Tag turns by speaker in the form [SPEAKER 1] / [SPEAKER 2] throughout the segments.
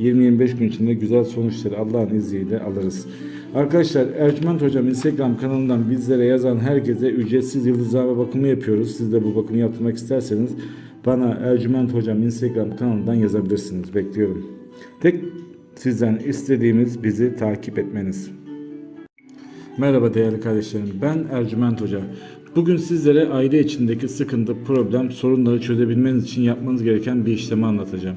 [SPEAKER 1] 20-25 gün içinde güzel sonuçları Allah'ın izniyle alırız. Arkadaşlar Ercüment Hocam Instagram kanalından bizlere yazan herkese ücretsiz yıldızlama bakımı yapıyoruz. Siz de bu bakımı yaptırmak isterseniz bana Ercüment Hocam Instagram kanalından yazabilirsiniz. Bekliyorum. Tek sizden istediğimiz bizi takip etmeniz. Merhaba değerli kardeşlerim. Ben Ercüment Hoca. Bugün sizlere aile içindeki sıkıntı, problem, sorunları çözebilmeniz için yapmanız gereken bir işlemi anlatacağım.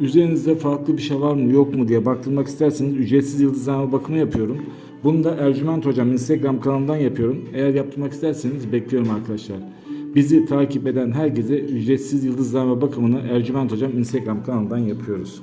[SPEAKER 1] üzerinizde farklı bir şey var mı yok mu diye baktırmak isterseniz ücretsiz yıldızlama bakımı yapıyorum. Bunu da Ercüment Hocam Instagram kanalından yapıyorum. Eğer yaptırmak isterseniz bekliyorum arkadaşlar. Bizi takip eden herkese ücretsiz yıldızlama bakımını Ercüment Hocam Instagram kanalından yapıyoruz.